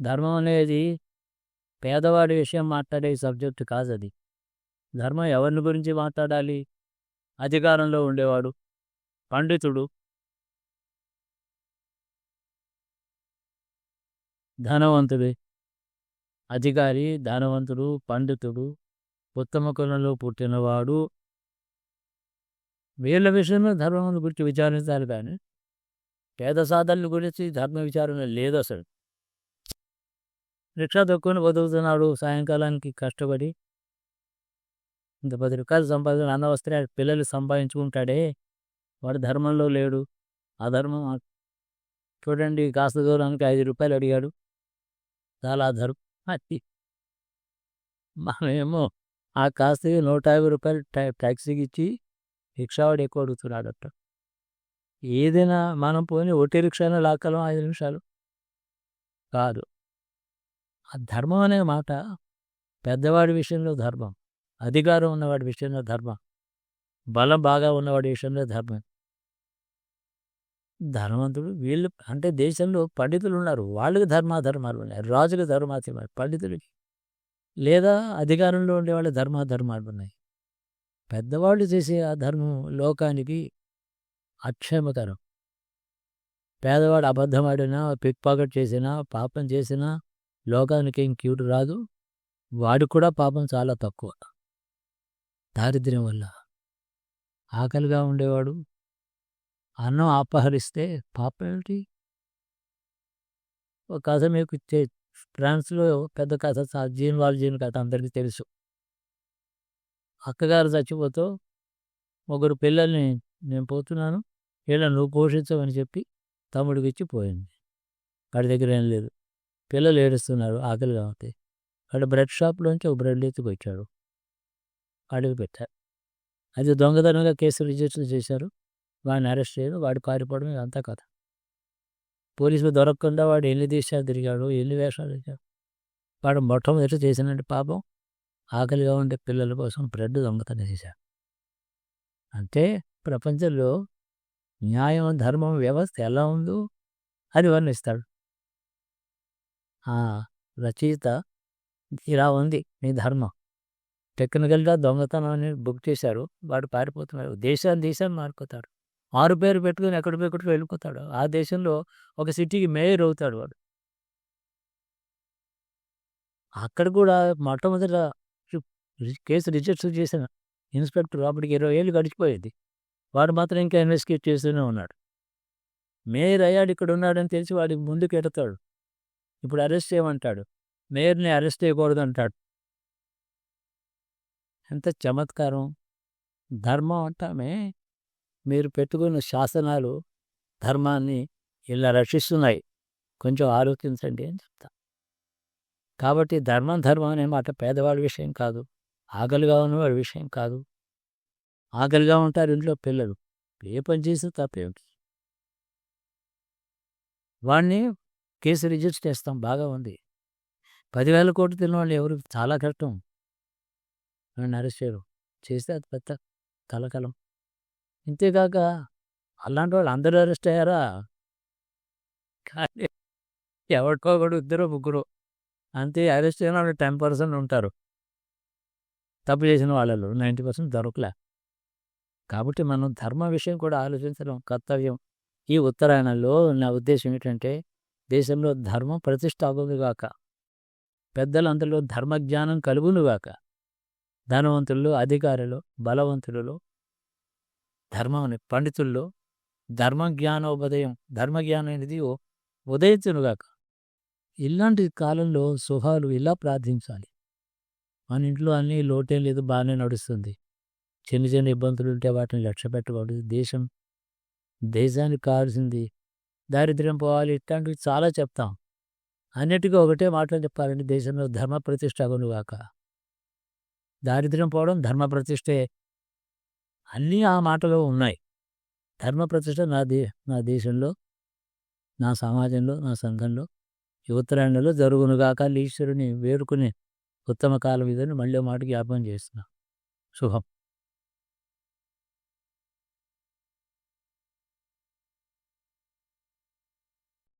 ధర్మం అనేది పేదవాడి విషయం మాట్లాడే సబ్జెక్ట్ కాదు అది ధర్మం ఎవరిని గురించి మాట్లాడాలి? అధికారంలో ఉండేవాడు పండితుడు. ధనవంతుడే. అధికారి ధనవంతుడు పండితుడు ఉత్తమ కులంలో పుట్టినవాడు. వీళ్ళ విషయంలో ధర్మం గురించి విచారించాలి కానీ పేద సాధనల గురించి ధర్మ విచారణ లేదు అసలు. రిక్షా తొక్కుని బతుకుతున్నాడు సాయంకాలానికి కష్టపడి. ఇంత పది రూపాయలు సంపాదించిన అన్న వస్తే పిల్లలు సంపాదించుకుంటాడే. వాడు ధర్మంలో లేడు. ఆ ధర్మం చూడండి కాస్త దూరానికి ఐదు రూపాయలు అడిగాడు. చాలా ధర్మం అది మనమేమో ఆ కాస్త నూట యాభై రూపాయలు టా- ట్యాక్సీకి ఇచ్చి రిక్షావాడు ఎక్కువ అడుగుతున్నాడు అట్ట ఏదైనా మనం పోని ఒట్టి రిక్షానే లాక్కలం ఐదు నిమిషాలు. కాదు. ఆ ధర్మం అనే మాట పెద్దవాడి విషయంలో ధర్మం అధికారం ఉన్నవాడి విషయంలో ధర్మం బలం బాగా ఉన్నవాడి విషయంలో ధర్మం. ధనవంతుడు వీళ్ళు అంటే దేశంలో పండితులు ఉన్నారు. వాళ్ళకి ధర్మాధర్మాలు ఉన్నాయి. రాజుకి ధర్మాధర్మాలు పండితులకి లేదా అధికారంలో ఉండేవాళ్ళ ధర్మాధర్మాలు ఉన్నాయి. పెద్దవాళ్ళు చేసే ఆ ధర్మం లోకానికి అక్షేమకరం. పేదవాడు అబద్ధం ఆడినా పిక్ పాకెట్ చేసినా పాపం చేసినా లోకానికి ఏం క్యూట్ రాదు. వాడు కూడా పాపం చాలా తక్కువ. దారిద్ర్యం వల్ల. ఆకలిగా ఉండేవాడు. అన్నం అపహరిస్తే పాపం ఏమిటి ఒక కథ మీకు ఇచ్చే ఫ్రాన్స్లో పెద్ద కథ జీన్ వాల్ జీన్ కథ అందరికీ తెలుసు. అక్కగారు చచ్చిపోతూ ముగ్గురు పిల్లల్ని నేను పోతున్నాను. వీళ్ళని నువ్వు పోషించవని చెప్పి తమ్ముడికి ఇచ్చి పోయింది. వాడి దగ్గర ఏం లేదు. పిల్లలు ఏడుస్తున్నారు ఆకలిగా ఉంది. వాడు బ్రెడ్ షాప్లోంచి ఒక బ్రెడ్ ఎత్తుకొచ్చాడు అడుగు పెట్టారు అది దొంగతనంగా కేసు రిజిస్టర్ చేశారు. వాడిని అరెస్ట్ చేయడం వాడు పారిపోవడం ఇదంతా కథ. పోలీసులు దొరకకుండా వాడు ఎన్ని దేశాలు తిరిగాడు ఎన్ని వేషాలు తిరిగాడు వాడు మొట్టమొదటి చేసినట్టు పాపం ఆకలిగా ఉండే పిల్లల కోసం బ్రెడ్ దొంగతనం చేశాడు. అంటే ప్రపంచంలో న్యాయం ధర్మం వ్యవస్థ ఎలా ఉందో అది వర్ణిస్తాడు రచయిత ఇలా ఉంది మీ ధర్మం. టెక్నికల్గా దొంగతనాన్ని బుక్ చేశారు వాడు పారిపోతున్నాడు. దేశాన్ని దేశాన్ని మారిపోతాడు ఆరు పేరు పెట్టుకుని ఎక్కడికి ఎక్కడికి వెళ్ళిపోతాడు. ఆ దేశంలో ఒక సిటీకి మేయర్ అవుతాడు వాడు. అక్కడ కూడా మొట్టమొదట కేసు రిజిస్టర్ చేసిన ఇన్స్పెక్టర్ అప్పటికి ఇరవై ఏళ్ళు గడిచిపోయేది. వాడు మాత్రం ఇంకా ఇన్వెస్టిగేట్ చేస్తూనే ఉన్నాడు. మేయర్ అయ్యాడు ఇక్కడ ఉన్నాడని తెలిసి వాడికి ముందుకు ఎడతాడు ఇప్పుడు అరెస్ట్ చేయమంటాడు మేయర్ని అరెస్ట్ చేయకూడదు అంటాడు ఎంత చమత్కారం. ధర్మం అంటామే. మీరు పెట్టుకున్న శాసనాలు ధర్మాన్ని ఇలా రక్షిస్తున్నాయి. కొంచెం ఆలోచించండి అని చెప్తా. కాబట్టి ధర్మం ధర్మం అనే మాట పేదవాడి విషయం కాదు. ఆకలిగా ఉన్నవాడి విషయం కాదు. ఆకలిగా ఉంటారు ఇంట్లో పిల్లలు. ఏ పని చేసినా తప్పేమిటి? వాడిని కేసు రిజిస్టర్ చేస్తాం బాగా ఉంది. పదివేల కోట్లు తిన్న వాళ్ళు ఎవరు? చాలా కష్టం. నన్ను అరెస్ట్ చేయరు. చేస్తే అది పెద్ద కలకలం. ఇంతేకాక అలాంటి వాళ్ళు అందరూ అరెస్ట్ అయ్యారా? కానీ ఎవరికో ఒకడు ఇద్దరు ముగ్గురు. అంతే అరెస్ట్ అయిన వాళ్ళు టెన్ పర్సెంట్ ఉంటారు. తప్పు చేసిన వాళ్ళలో నైంటీ పర్సెంట్ దొరకలే. కాబట్టి మనం ధర్మ విషయం కూడా ఆలోచించడం కర్తవ్యం. ఈ ఉత్తరాయణంలో నా ఉద్దేశం ఏంటంటే దేశంలో ధర్మం ప్రతిష్ట అగునుగాక పెద్దలందరిలో ధర్మజ్ఞానం కలుగునుగాక ధనవంతుల్లో అధికారులు బలవంతులలో ధర్మం పండితుల్లో ధర్మ జ్ఞానోపదయం ధర్మజ్ఞానం అనేది ఓ ఉదయించునుగాక ఇలాంటి కాలంలో సుహాలు ఇలా ప్రార్థించాలి. మన ఇంట్లో అన్నీ లోటేం లేదు బాగానే నడుస్తుంది. చిన్న చిన్న ఇబ్బందులు ఉంటే వాటిని లక్ష్య పెట్టకూడదు దేశం దేశానికి కావాల్సింది దారిద్ర్యం పోవాలి ఇట్లాంటివి చాలా చెప్తాం. అన్నిటికీ ఒకటే మాటలు చెప్పాలండి. దేశంలో ధర్మ ప్రతిష్ట అగునుగాక. దారిద్ర్యం పోవడం ధర్మ ప్రతిష్టే అన్నీ ఆ మాటలో ఉన్నాయి. ధర్మ ప్రతిష్ట నా దే నా దేశంలో నా సమాజంలో నా సంఘంలో ఈ జరుగునుగాక ఈశ్వరుని వేరుకునే ఉత్తమ కాలం ఇదని మళ్ళీ మాట జ్ఞాపకం చేస్తున్నా. శుభం.